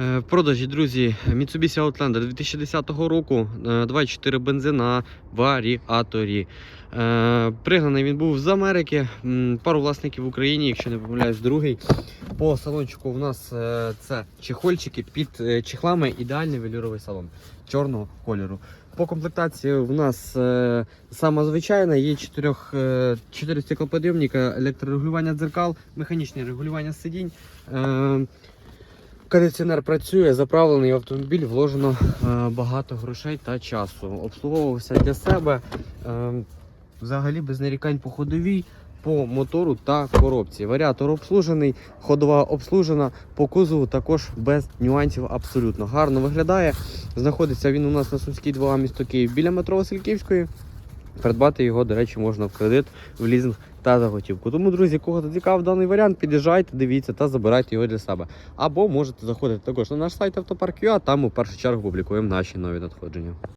Е, В продажі, друзі, Mitsubishi Outlander 2010 року, е, 2.4 бензин на варіаторі. Е, Пригнаний він був з Америки. Пару власників в Україні, якщо не помиляюсь, другий. По салончику у нас е, це чехольчики під е, чехлами, ідеальний велюровий салон чорного кольору. По комплектації в нас е, сама звичайна, є 4, е, 4 стеклоподйомника, електрорегулювання дзеркал, механічне регулювання сидінь. Кондиціонер працює, заправлений в автомобіль, вложено е, багато грошей та часу. Обслуговувався для себе. Е, взагалі без нарікань по ходовій, по мотору та коробці. Варіатор обслужений, ходова обслужена, по кузову також без нюансів абсолютно. Гарно виглядає. Знаходиться він у нас на Сумській 2 місто Київ біля метро Васильківської. Придбати його, до речі, можна в кредит, в лізинг та за готівку. Тому, друзі, кого зацікав даний варіант, під'їжджайте, дивіться та забирайте його для себе. Або можете заходити також на наш сайт автопарк.ua, там у першу чергу публікуємо наші нові надходження.